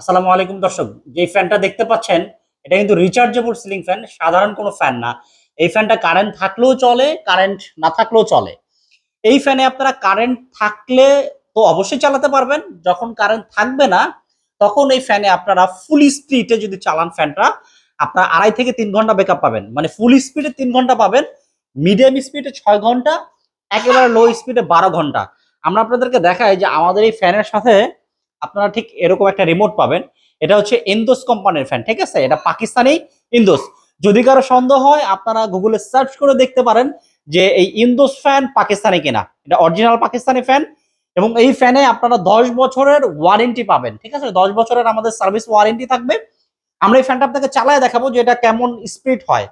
আসসালামু আলাইকুম দর্শক যে ফ্যানটা দেখতে পাচ্ছেন, এটা কিন্তু রিচার্জেবল সিলিং ফ্যান সাধারণ কোনো ফ্যান না। এই ফ্যানটা কারেন্ট থাকলেও চলে কারেন্ট না থাকলেও চলে। এই ফ্যানে আপনারা কারেন্ট থাকলে তো অবশ্যই চালাতে পারবেন, যখন কারেন্ট থাকবে না, তখন এই ফ্যানে আপনারা ফুল স্পিডে যদি চালান ফ্যানটা আপনারা আড়াই থেকে তিন ঘণ্টা ব্যাকআপ পাবেন। মানে ফুল স্পিডে তিন ঘণ্টা পাবেন মিডিয়াম স্পিডে ছয় ঘণ্টা, একেবারে লো স্পিডে বারো ঘণ্টা। আমরা আপনাদেরকে দেখাই যে আমাদের এই ফ্যানের সাথে আপনারা ঠিক এরকম একটা রিমোট পাবেন। এটা হচ্ছে ইন্দোস কোম্পানির ফ্যান ঠিক আছে? এটা পাকিস্তানি ইন্দোস যদি কারও সন্দেহ হয়, আপনারা গুগলে সার্চ করে দেখতে পারেন যে এই ইন্দোস ফ্যান পাকিস্তানি কিনা। এটা অরিজিনাল পাকিস্তানি ফ্যান এবং এই ফ্যানে আপনারা দশ বছরের ওয়ারেন্টি পাবেন, ঠিক আছে? দশ বছরের আমাদের সার্ভিস ওয়ারেন্টি থাকবে। আমরা এই ফ্যানটা আপনাকে চালায় দেখাবো যে এটা কেমন স্পিড হয়।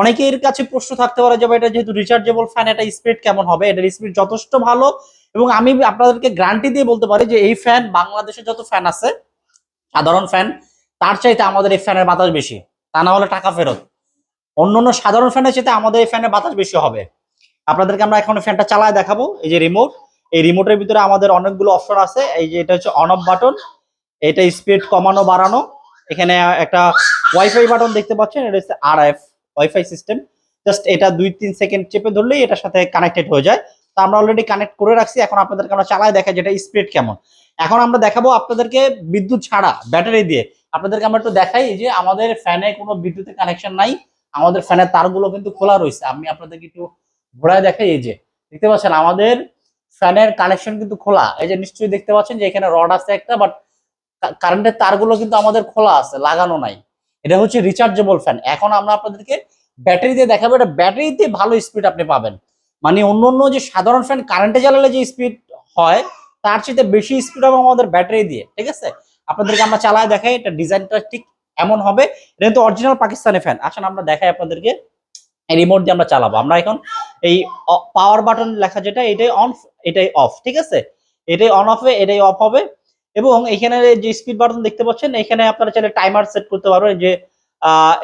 অনেকের কাছে প্রশ্ন থাকতে পারে যে এটা যেহেতু রিচার্জেবল ফ্যান এটা স্পিড কেমন হবে? এটার স্পিড যথেষ্ট ভালো। এবং আমি আপনাদেরকে গ্যারান্টি দিয়ে বলতে পারি যে এই ফ্যান বাংলাদেশে যত ফ্যান আছে, সাধারণ ফ্যান তার চাইতে আমাদের এই ফ্যানের বাতাস বেশি। তা না হলে টাকা ফেরত। অন্য অন্য সাধারণ ফ্যানের চাইতে আমাদের এই ফ্যানের বাতাস বেশি হবে। আপনাদেরকে আমরা এখন ফ্যানটা চালায় দেখাবো। এই যে রিমোট এই রিমোটের ভিতরে আমাদের অনেকগুলো অপশন আছে। এই যে এটা হচ্ছে অন অফ বাটন এটা স্পিড কমানো, বাড়ানো। এখানে একটা ওয়াইফাই বাটন দেখতে পাচ্ছেন, এটা হচ্ছে R F wifi system just এটা দুই তিন সেকেন্ড চেপে ধরলেই এটার সাথে কানেক্টেড হয়ে যায়। তো আমরা অলরেডি কানেক্ট করে রাখছি। এখন আপনাদেরকে আমরা চালায় দেখাই যেটা স্পিড কেমন। এখন আমরা দেখাবো আপনাদেরকে বিদ্যুৎ ছাড়া ব্যাটারি দিয়ে। আপনাদেরকে আমরা একটু দেখাই যে আমাদের ফ্যানে কোনো বিদ্যুতের কানেকশন নাই। আমাদের ফ্যানের তারগুলো কিন্তু খোলা রয়েছে। আমি আপনাদেরকে একটু ঘোরায় দেখাই এই যে। দেখতে পাচ্ছেন, আমাদের ফ্যানের কানেকশন কিন্তু খোলা। এই যে নিশ্চয়ই দেখতে পাচ্ছেন যে এখানে রড আছে একটা বাট কারেন্টের তারগুলো কিন্তু আমাদের খোলা আছে, লাগানো নাই। এটা হচ্ছে রিচার্জেবল ফ্যান এখন আমরা আপনাদেরকে ব্যাটারি দিয়ে দেখাবো, এটা ব্যাটারিতে ভালো স্পিড আপনি পাবেন। মানে অন্য অন্য যে সাধারণ ফ্যান কারেন্টে চালালে যে স্পিড হয়, তার চেয়ে বেশি স্পিড হবে আমাদের ব্যাটারি দিয়ে, ঠিক আছে? আপনাদেরকে আমরা চালায় দেখাই, এটা ডিজাইনটা ঠিক এমন হবে। এটা কিন্তু অরিজিনাল পাকিস্তানি ফ্যান আসেন আমরা দেখাই আপনাদেরকে রিমোট দিয়ে আমরা চালাবো। আমরা এখন এই পাওয়ার বাটন লেখা যেটা, এটাই অন এটাই অফ ঠিক আছে? এটাই অন অফ এটাই অফ হবে। এবং এখানে যে স্পিড বাটন দেখতে পাচ্ছেন, এখানে আপনারা চাইলে টাইমার সেট করতে পারবেন যে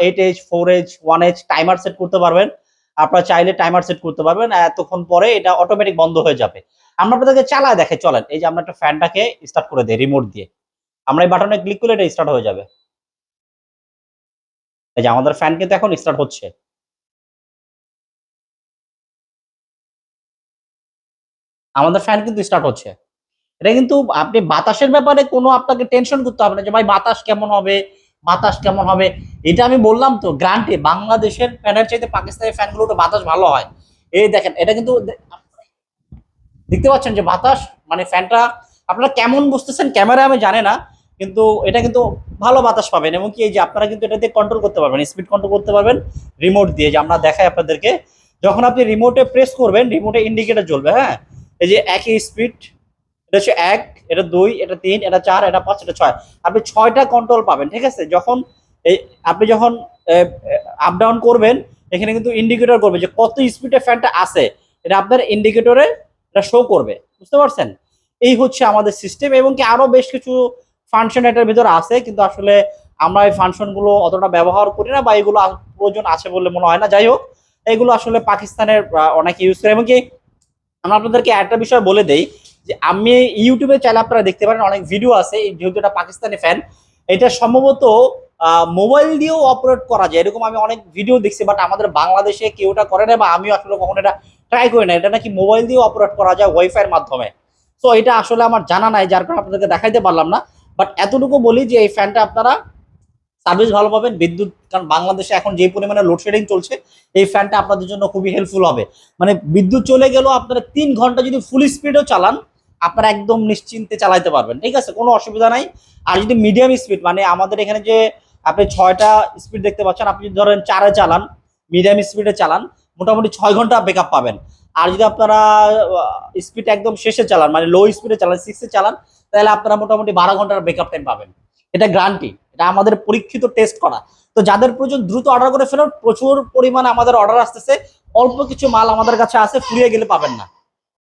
eight H four H one H timer set করতে পারবেন। আপনারা চাইলে টাইমার সেট করতে পারবেন এতক্ষণ পরে এটা অটোমেটিক বন্ধ হয়ে যাবে। আমরা আপনাদেরকে চালায় দেখে চলেন। এই যে আমরা একটা ফ্যানটাকে স্টার্ট করে দিই রিমোট দিয়ে। আমরা এই বাটনে ক্লিক করলে এটা স্টার্ট হয়ে যাবে। এই যে আমাদের ফ্যান কিন্তু এখন স্টার্ট হচ্ছে। আমাদের ফ্যান কিন্তু স্টার্ট হচ্ছে। এটা কিন্তু আপনি বাতাসের ব্যাপারে কোনো আপনাকে টেনশন করতে হবে না যে, ভাই, বাতাস কেমন হবে? বাতাস কেমন হবে? এটা আমি বললাম তো গ্রান্টে বাংলাদেশের ফ্যানের চাইতে পাকিস্তানের ফ্যানগুলোতে বাতাস ভালো হয়। এই দেখেন, এটা কিন্তু দেখতে পাচ্ছেন যে বাতাস মানে ফ্যানটা আপনারা কেমন বুঝতেছেন ক্যামেরা আমি জানি না, কিন্তু এটা কিন্তু ভালো বাতাস পাবেন এবং কি এই যে আপনারা কিন্তু এটা দিয়ে কন্ট্রোল করতে পারবেন স্পিড কন্ট্রোল করতে পারবেন রিমোট দিয়ে, যে আমরা দেখাই আপনাদেরকে। যখন আপনি রিমোটে প্রেস করবেন রিমোটে ইন্ডিকেটার জ্বলবে হ্যাঁ? এই যে একই স্পিড হচ্ছে এক, এটা দুই, এটা তিন, এটা চার, এটা পাঁচ, এটা ছয়। আপনি ছয়টা কন্ট্রোল পাবেন, ঠিক আছে? যখন এই, আপনি যখন আপ ডাউন করবেন, এখানে কিন্তু ইন্ডিকেটর করবে যে কত স্পিডে ফ্যানটা আছে। এটা আপনার ইন্ডিকেটরে এটা শো করবে, বুঝতে পারছেন? এই হচ্ছে আমাদের সিস্টেম এবং কি আরও বেশ কিছু ফাংশন এটার ভিতরে আছে, কিন্তু আসলে আমরা এই ফাংশনগুলো অতটা ব্যবহার করি না বা এগুলো প্রয়োজন আছে বলে মনে হয় না। যাই হোক, এগুলো আসলে পাকিস্তানের অনেকে ইউজ করে। এবং কি আমরা আপনাদেরকে একটা বিষয় বলে দেই যে আমি ইউটিউবে চাইলে আপনারা দেখতে পারেন, অনেক ভিডিও আছে। যেহেতু এটা পাকিস্তানি ফ্যান এটা সম্ভবত মোবাইল দিয়েও অপারেট করা যায়। এরকম আমি অনেক ভিডিও দেখছি বাট আমাদের বাংলাদেশে কেউ এটা করে না বা আমিও আসলে কখনো এটা ট্রাই করি না এটা নাকি মোবাইল দিয়েও অপারেট করা যায় ওয়াইফাইয়ের মাধ্যমে। তো এটা আসলে আমার জানা নাই, যার কারণে আপনাদেরকে দেখাইতে পারলাম না। বাট এতটুকু বলি যে এই ফ্যানটা আপনারা সার্ভিস ভালো পাবেন, বিদ্যুৎ, কারণ বাংলাদেশে এখন যে পরিমাণে লোডশেডিং চলছে, এই ফ্যানটা আপনাদের জন্য খুবই হেল্পফুল হবে। মানে বিদ্যুৎ চলে গেলেও আপনারা তিন ঘণ্টা যদি ফুল স্পিডেও চালান আপনারা একদম নিশ্চিন্তে চালাইতে পারবেন, ঠিক আছে? কোনো অসুবিধা নাই। আর যদি মিডিয়াম স্পিড মানে আমাদের এখানে যে আপনি ছয়টা স্পিড দেখতে পাচ্ছেন, আপনি যদি ধরেন চারে চালান মিডিয়াম স্পিডে চালান, মোটামুটি ছয় ঘণ্টা ব্যাকআপ পাবেন। আর যদি আপনারা স্পিড একদম শেষে চালান মানে লো স্পিডে চালান সিক্সে চালান, তাহলে আপনারা মোটামুটি বারো ঘণ্টার ব্যাকআপ টাইম পাবেন। এটা গ্রান্টি এটা আমাদের পরীক্ষিত টেস্ট করা। তো যাদের প্রয়োজন, দ্রুত অর্ডার করে ফেলুন। প্রচুর পরিমাণে আমাদের অর্ডার আসতেছে। অল্প কিছু মাল আমাদের কাছে আছে, ফুরিয়ে গেলে পাবেন না।